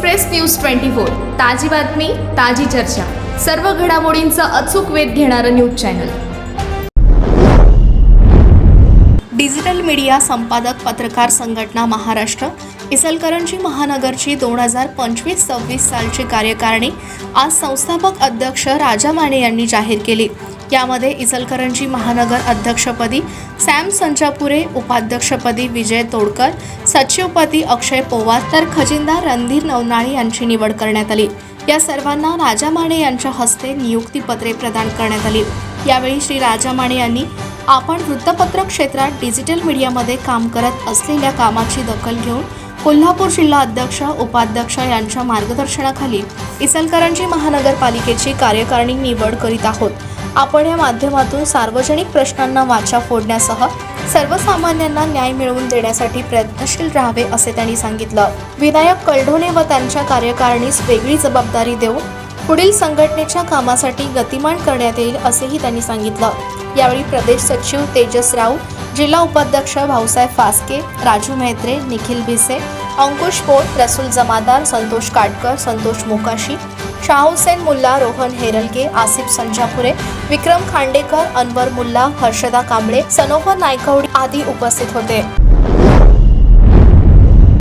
Express news twenty four. ताजी बातमी ताजी चर्चा. सर्व घडामोडींचा अचूक वेध घेणारं न्यूज चॅनल. डिजिटल मीडिया संपादक पत्रकार संघटना महाराष्ट्र इचलकरंजी महानगरची दोन हजार पंचवीस सव्वीस सालची कार्यकारिणी आज संस्थापक अध्यक्ष राजा माने यांनी जाहीर केली. यामध्ये इचलकरंजी महानगर अध्यक्षपदी सॅम संचापुरे उपाध्यक्षपदी विजय तोडकर सचिवपदी अक्षय पोवार तर खजिनदार रणधीर नवनाळे यांची निवड करण्यात आली. या सर्वांना राजा माने यांच्या हस्ते नियुक्तीपत्रे प्रदान करण्यात आली. यावेळी श्री राजा माने यांनी आपण वृत्तपत्र क्षेत्रात डिजिटल मीडियामध्ये काम करत असलेल्या कामाची दखल घेऊन कोल्हापूर जिल्हा अध्यक्ष उपाध्यक्ष यांच्या मार्गदर्शनाखाली इचलकरंजी महानगरपालिकेची कार्यकारिणी निवड करीत आहोत. आपण या माध्यमातून सार्वजनिक प्रश्नांना वाचा फोडण्यासह सर्वसामान्यांना न्याय मिळवून देण्यासाठी प्रयत्नशील राहावे असे त्यांनी सांगितलं. विनायक कलढोणे व त्यांच्या कार्यकारिणीस वेगळी जबाबदारी देऊन पुढील संघटनेच्या कामासाठी गतिमान करण्यात येईल असेही त्यांनी सांगितलं. यावेळी प्रदेश सचिव तेजस राऊत जिल्हा उपाध्यक्ष भाऊसाहेब फास्के राजू मेहत्रे निखिल भिसे अंकुश पोट रसूल जमादार संतोष काटकर संतोष मोकाशी शाहुसेन मुल्ला रोहन हेरलगे आसिफ संचापुरे विक्रम खांडेकर अनवर मुल्ला हर्षदा कांबळे सनोहर नायकवडी आदी उपस्थित होते.